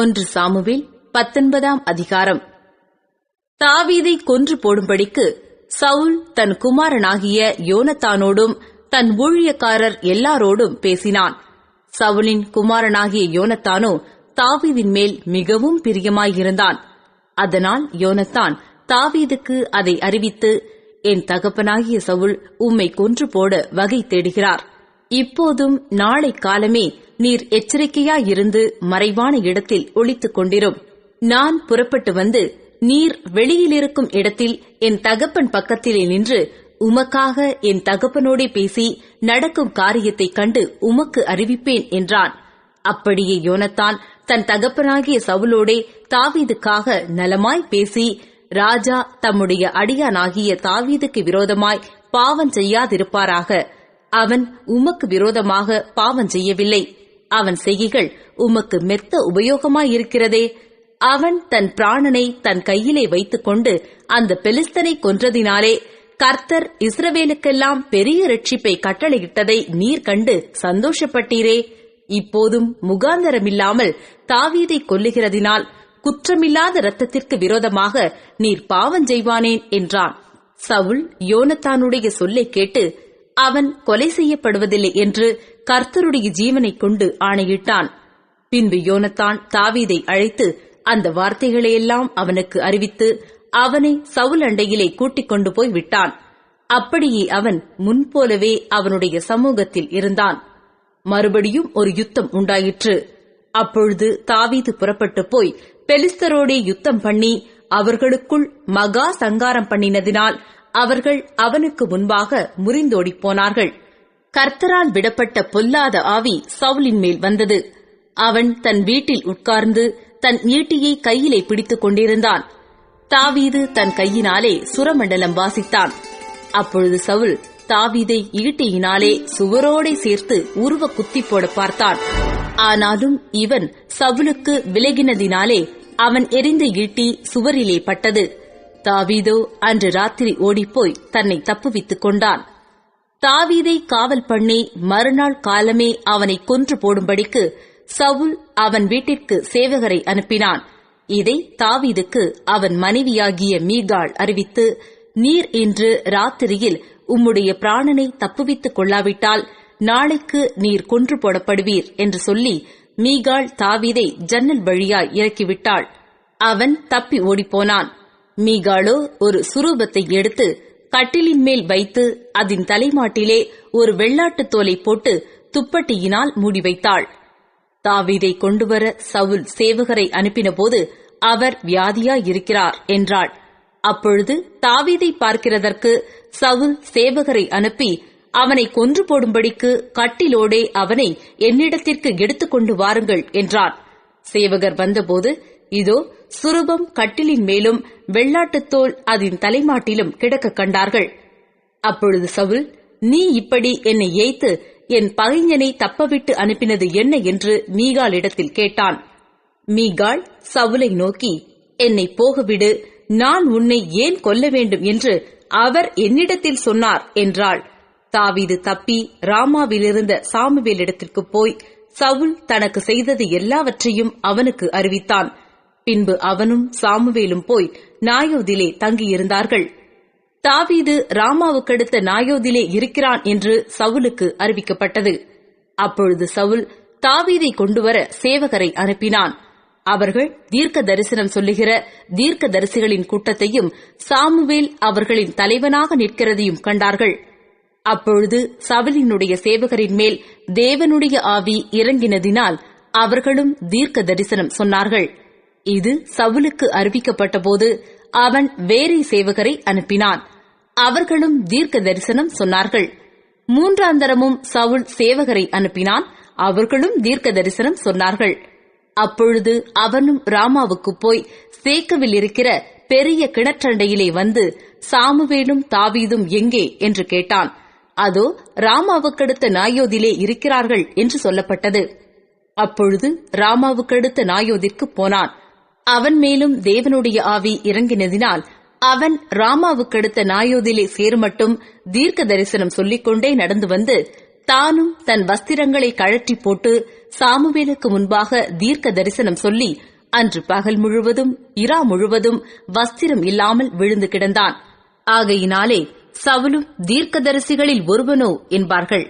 ஒன்று சாமுவில் பத்தொன்பதாம் அதிகாரம். தாவீதை கொன்று போடும்படிக்கு சவுல் தன் குமாரனாகிய யோனத்தானோடும் தன் ஊழியக்காரர் எல்லாரோடும் பேசினான். சவுலின் குமாரனாகிய யோனத்தானோ தாவீதின் மேல் மிகவும் பிரியமாயிருந்தான். அதனால் யோனத்தான் தாவீதுக்கு அதை அறிவித்து என் தகப்பனாகிய சவுல் உம்மை கொன்று போட வகை தேடுகிறார். இப்போதும் நாளை காலமே நீர் எச்சரிக்கையாயிருந்து மறைவான இடத்தில் ஒளித்துக் கொண்டிரும். நான் புறப்பட்டு வந்து நீர் வெளியிலிருக்கும் இடத்தில் என் தகப்பன் பக்கத்திலே நின்று உமக்காக என் தகப்பனோடே பேசி நடக்கும் காரியத்தைக் கண்டு உமக்கு அறிவிப்பேன் என்றான். அப்படியே யோனத்தான் தன் தகப்பனாகிய சவுலோடே தாவீதுக்காக நலமாய் பேசி ராஜா தம்முடைய அடியானாகிய தாவீதுக்கு விரோதமாய் பாவம் செய்யாதிருப்பாராக. அவன் உமக்கு விரோதமாக பாவம் செய்யவில்லை. அவன் செய்கைகள் உமக்கு மெத்த உபயோகமாயிருக்கிறதே. அவன் தன் பிராணனை தன் கையிலே வைத்துக்கொண்டு அந்த பெலிஸ்தனை கொன்றதினாலே கர்த்தர் இஸ்ரவேலுக்கெல்லாம் பெரிய ரட்சிப்பை கட்டளையிட்டதை நீர் கண்டு சந்தோஷப்பட்டீரே. இப்போதும் முகாந்தரமில்லாமல் தாவீதை கொல்லுகிறதினால் குற்றமில்லாத இரத்தத்திற்கு விரோதமாக நீர் பாவம் செய்வானேன் என்றான். சவுல் யோனத்தானுடைய சொல்லை கேட்டு அவன் கொலை செய்யப்படுவதில்லை என்று கர்த்தருடைய ஜீவனை கொண்டு ஆணையிட்டான். பின்பு யோனத்தான் தாவீதை அழைத்து அந்த வார்த்தைகளையெல்லாம் அவனுக்கு அறிவித்து அவனை சவுல் அண்டையிலே கூட்டிக் கொண்டு போய் விட்டான். அப்படியே அவன் முன்போலவே அவனுடைய சமூகத்தில் இருந்தான். மறுபடியும் ஒரு யுத்தம் உண்டாயிற்று. அப்பொழுது தாவீது புறப்பட்டு போய் பெலிஸ்தரோடே யுத்தம் பண்ணி அவர்களுக்குள் மகா சங்காரம் பண்ணினதினால் அவர்கள் அவனுக்கு முன்பாக முறிந்தோடிப் போனார்கள். கர்த்தரால் விடப்பட்ட பொல்லாத ஆவி சவுலின் மேல் வந்தது. அவன் தன் வீட்டில் உட்கார்ந்து தன் ஈட்டியை கையிலே பிடித்துக் கொண்டிருந்தான். தாவீது தன் கையினாலே சுரமண்டலம் வாசித்தான். அப்பொழுது சவுல் தாவீதை ஈட்டியினாலே சுவரோடை சேர்த்து உருவ குத்தி போட பார்த்தான். ஆனாலும் இவன் சவுலுக்கு விலகினதினாலே அவன் எரிந்த ஈட்டி சுவரிலே பட்டது. தாவீதோ அன்று ராத்திரி ஓடிப்போய் தன்னை தப்புவித்துக் கொண்டான். தாவீதை காவல் பண்ணி மறுநாள் காலமே அவனை கொன்று போடும்படிக்கு சவுல் அவன் வீட்டிற்கு சேவகரை அனுப்பினான். இதை தாவீதுக்கு அவன் மனைவியாகிய மீகாள் அறிவித்து நீர் இன்று ராத்திரியில் உம்முடைய பிராணனை தப்புவித்துக் கொள்ளாவிட்டால் நாளைக்கு நீர் கொன்று போடப்படுவீர் என்று சொல்லி மீகாள் தாவீதை ஜன்னல் வழியாய் இறக்கிவிட்டாள். அவன் தப்பி ஓடிப்போனான். மீகாளோ ஒரு சுரூபத்தை எடுத்து கட்டிலின் மேல் வைத்து அதன் தலைமாட்டிலே ஒரு வெள்ளாட்டுத் தோலை போட்டு துப்பட்டியினால் மூடி வைத்தாள். தாவீதை கொண்டுவர சவுல் சேவகரை அனுப்பினபோது அவர் வியாதியாயிருக்கிறார் என்றாள். அப்பொழுது தாவீதை பார்க்கிறதற்கு சவுல் சேவகரை அனுப்பி அவனை கொன்று போடும்படிக்கு கட்டிலோடே அவனை என்னிடத்திற்கு எடுத்துக்கொண்டு வாருங்கள் என்றான் சேவகர் வந்தபோது இதோ சுரூபம் கட்டிலின் மேலும் வெள்ளாட்டுத்தோல் அதன் தலைமாட்டிலும் கிடக்க கண்டார்கள். அப்பொழுது சவுல் நீ இப்படி என்னை ஏய்த்து என் பகைஞனை தப்பவிட்டு அனுப்பினது என்ன? என்று மீகாளிடத்தில் கேட்டான். மீகால் சவுலை நோக்கி என்னை போகவிடு நான் உன்னை ஏன் கொல்ல வேண்டும்? என்று அவர் என்னிடத்தில் சொன்னார் என்றாள். தாவீது தப்பி ராமாவிலிருந்த சாமுவேலிடத்திற்கு போய் சவுல் தனக்கு செய்தது எல்லாவற்றையும் அவனுக்கு அறிவித்தான். பின்பு அவனும் சாமுவேலும் போய் நாயோதிலே தங்கியிருந்தார்கள். தாவீது ராமாவுக்கடுத்த நாயோதிலே இருக்கிறான் என்று சவுலுக்கு அறிவிக்கப்பட்டது. அப்பொழுது சவுல் தாவீதை கொண்டுவர சேவகரை அனுப்பினான். அவர்கள் தீர்க்க தரிசனம் சொல்லுகிற தீர்க்க தரிசிகளின் கூட்டத்தையும் சாமுவேல் அவர்களின் தலைவனாக நிற்கிறதையும் கண்டார்கள். அப்பொழுது சவுலினுடைய சேவகரின் மேல் தேவனுடைய ஆவி இறங்கினதினால் அவர்களும் தீர்க்க தரிசனம் சொன்னார்கள். இது சவுலுக்கு அறிவிக்கப்பட்டபோது அவன் வேறே சேவகரை அனுப்பினான். அவர்களும் தீர்க்க தரிசனம் சொன்னார்கள் மூன்றாந்தரமும் சவுல் சேவகரை அனுப்பினான். அவர்களும் தீர்க்க தரிசனம் சொன்னார்கள். அப்பொழுது அவனும் ராமாவுக்கு போய் சேக்கவில் இருக்கிற பெரிய கிணற்றண்டையிலே வந்து சாமுவேலும் தாவீதும் எங்கே? என்று கேட்டான். அதோ ராமாவுக்கடுத்த நாயோதிலே இருக்கிறார்கள் என்று சொல்லப்பட்டது. அப்பொழுது ராமாவுக்கடுத்த நாயோதிற்கு போனான். அவன் மேலும் தேவனுடைய ஆவி இறங்கினதினால் அவன் ராமாவுக்கடுத்த நாயோதிலே சேருமட்டும் தீர்க்க தரிசனம் சொல்லிக்கொண்டே நடந்து வந்து தானும் தன் வஸ்திரங்களை கழற்றி போட்டு சாமுவேலுக்கு முன்பாக தீர்க்க தரிசனம் சொல்லி அன்று பகல் முழுவதும் இரா முழுவதும் வஸ்திரம் இல்லாமல் விழுந்து கிடந்தான். ஆகையினாலே சவுலும் தீர்க்கதரிசிகளில் ஒருவனோ என்பார்கள்.